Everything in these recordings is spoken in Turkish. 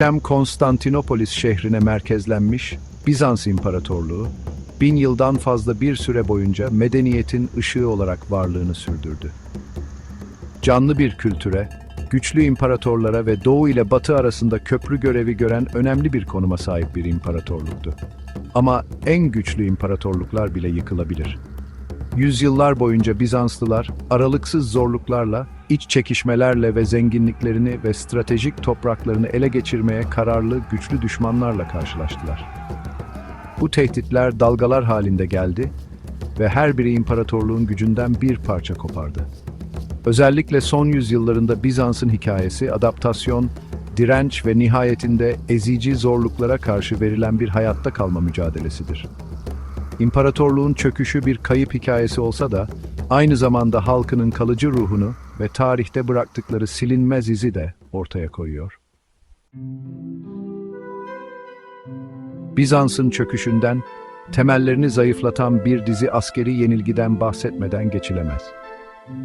Hem Konstantinopolis şehrine merkezlenmiş Bizans İmparatorluğu, bin yıldan fazla bir süre boyunca medeniyetin ışığı olarak varlığını sürdürdü. Canlı bir kültüre, güçlü imparatorlara ve Doğu ile Batı arasında köprü görevi gören önemli bir konuma sahip bir imparatorluktu. Ama en güçlü imparatorluklar bile yıkılabilir. Yüzyıllar boyunca Bizanslılar aralıksız zorluklarla, iç çekişmelerle ve zenginliklerini ve stratejik topraklarını ele geçirmeye kararlı güçlü düşmanlarla karşılaştılar. Bu tehditler dalgalar halinde geldi ve her biri imparatorluğun gücünden bir parça kopardı. Özellikle son yüzyıllarında Bizans'ın hikayesi adaptasyon, direnç ve nihayetinde ezici zorluklara karşı verilen bir hayatta kalma mücadelesidir. İmparatorluğun çöküşü bir kayıp hikayesi olsa da aynı zamanda halkının kalıcı ruhunu ve tarihte bıraktıkları silinmez izi de ortaya koyuyor. Bizans'ın çöküşünden, temellerini zayıflatan bir dizi askeri yenilgiden bahsetmeden geçilemez.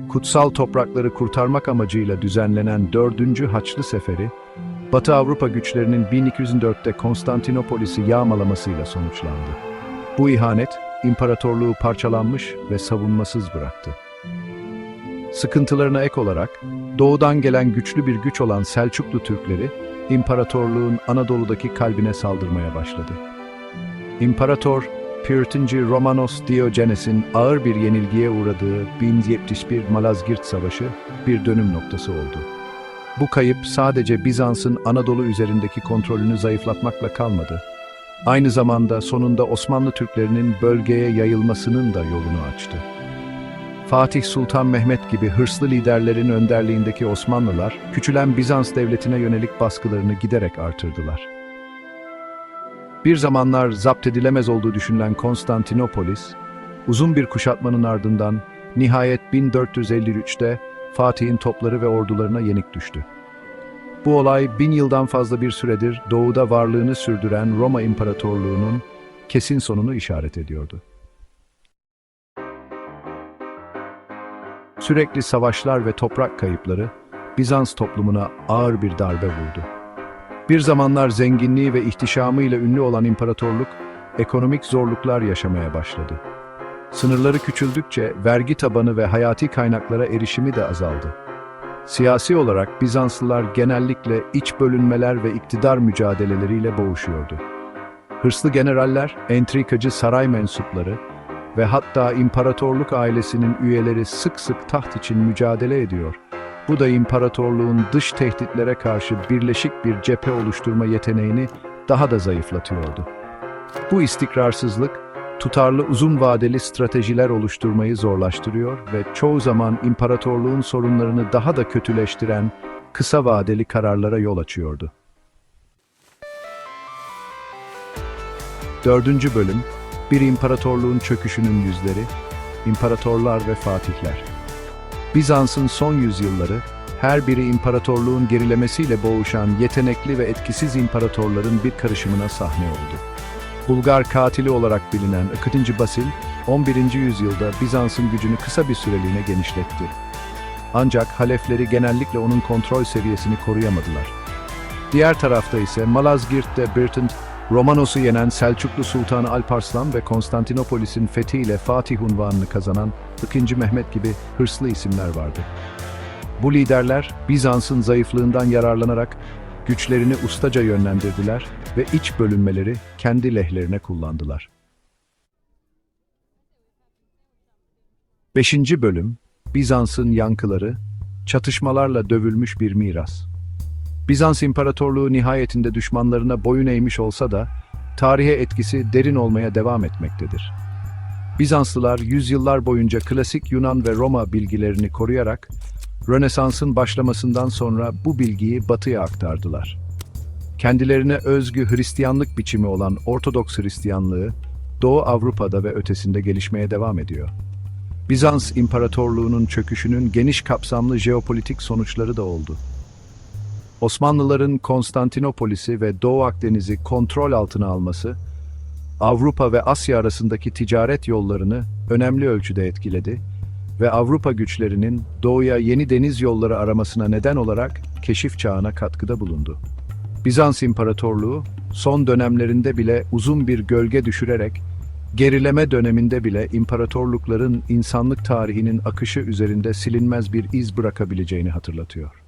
Kutsal toprakları kurtarmak amacıyla düzenlenen 4. Haçlı Seferi, Batı Avrupa güçlerinin 1204'te Konstantinopolis'i yağmalamasıyla sonuçlandı. Bu ihanet, imparatorluğu parçalanmış ve savunmasız bıraktı. Sıkıntılarına ek olarak, doğudan gelen güçlü bir güç olan Selçuklu Türkleri, imparatorluğun Anadolu'daki kalbine saldırmaya başladı. İmparator, Püritincı Romanos Diogenes'in ağır bir yenilgiye uğradığı 1071 Malazgirt Savaşı bir dönüm noktası oldu. Bu kayıp sadece Bizans'ın Anadolu üzerindeki kontrolünü zayıflatmakla kalmadı. Aynı zamanda sonunda Osmanlı Türklerinin bölgeye yayılmasının da yolunu açtı. Fatih Sultan Mehmet gibi hırslı liderlerin önderliğindeki Osmanlılar, küçülen Bizans devletine yönelik baskılarını giderek artırdılar. Bir zamanlar zapt edilemez olduğu düşünülen Konstantinopolis, uzun bir kuşatmanın ardından nihayet 1453'te Fatih'in topları ve ordularına yenik düştü. Bu olay bin yıldan fazla bir süredir doğuda varlığını sürdüren Roma İmparatorluğu'nun kesin sonunu işaret ediyordu. Sürekli savaşlar ve toprak kayıpları Bizans toplumuna ağır bir darbe vurdu. Bir zamanlar zenginliği ve ihtişamıyla ünlü olan imparatorluk, ekonomik zorluklar yaşamaya başladı. Sınırları küçüldükçe vergi tabanı ve hayati kaynaklara erişimi de azaldı. Siyasi olarak Bizanslılar genellikle iç bölünmeler ve iktidar mücadeleleriyle boğuşuyordu. Hırslı generaller, entrikacı saray mensupları ve hatta imparatorluk ailesinin üyeleri sık sık taht için mücadele ediyor. Bu da imparatorluğun dış tehditlere karşı birleşik bir cephe oluşturma yeteneğini daha da zayıflatıyordu. Bu istikrarsızlık, tutarlı uzun vadeli stratejiler oluşturmayı zorlaştırıyor ve çoğu zaman imparatorluğun sorunlarını daha da kötüleştiren kısa vadeli kararlara yol açıyordu. Dördüncü bölüm, bir imparatorluğun çöküşünün yüzleri, imparatorlar ve fatihler. Bizans'ın son yüzyılları, her biri imparatorluğun gerilemesiyle boğuşan yetenekli ve etkisiz imparatorların bir karışımına sahne oldu. Bulgar katili olarak bilinen 2. Basil, 11. yüzyılda Bizans'ın gücünü kısa bir süreliğine genişletti. Ancak halefleri genellikle onun kontrol seviyesini koruyamadılar. Diğer tarafta ise Malazgirt'te Birtend, Romanos'u yenen Selçuklu Sultanı Alparslan ve Konstantinopolis'in fethiyle Fatih unvanını kazanan 2. Mehmet gibi hırslı isimler vardı. Bu liderler Bizans'ın zayıflığından yararlanarak güçlerini ustaca yönlendirdiler ve iç bölünmeleri kendi lehlerine kullandılar. 5. Bölüm Bizans'ın yankıları, çatışmalarla dövülmüş bir miras. Bizans İmparatorluğu nihayetinde düşmanlarına boyun eğmiş olsa da tarihe etkisi derin olmaya devam etmektedir. Bizanslılar yüzyıllar boyunca klasik Yunan ve Roma bilgilerini koruyarak Rönesans'ın başlamasından sonra bu bilgiyi batıya aktardılar. Kendilerine özgü Hristiyanlık biçimi olan Ortodoks Hristiyanlığı Doğu Avrupa'da ve ötesinde gelişmeye devam ediyor. Bizans İmparatorluğu'nun çöküşünün geniş kapsamlı jeopolitik sonuçları da oldu. Osmanlıların Konstantinopolis'i ve Doğu Akdeniz'i kontrol altına alması, Avrupa ve Asya arasındaki ticaret yollarını önemli ölçüde etkiledi ve Avrupa güçlerinin doğuya yeni deniz yolları aramasına neden olarak keşif çağına katkıda bulundu. Bizans İmparatorluğu son dönemlerinde bile uzun bir gölge düşürerek gerileme döneminde bile imparatorlukların insanlık tarihinin akışı üzerinde silinmez bir iz bırakabileceğini hatırlatıyor.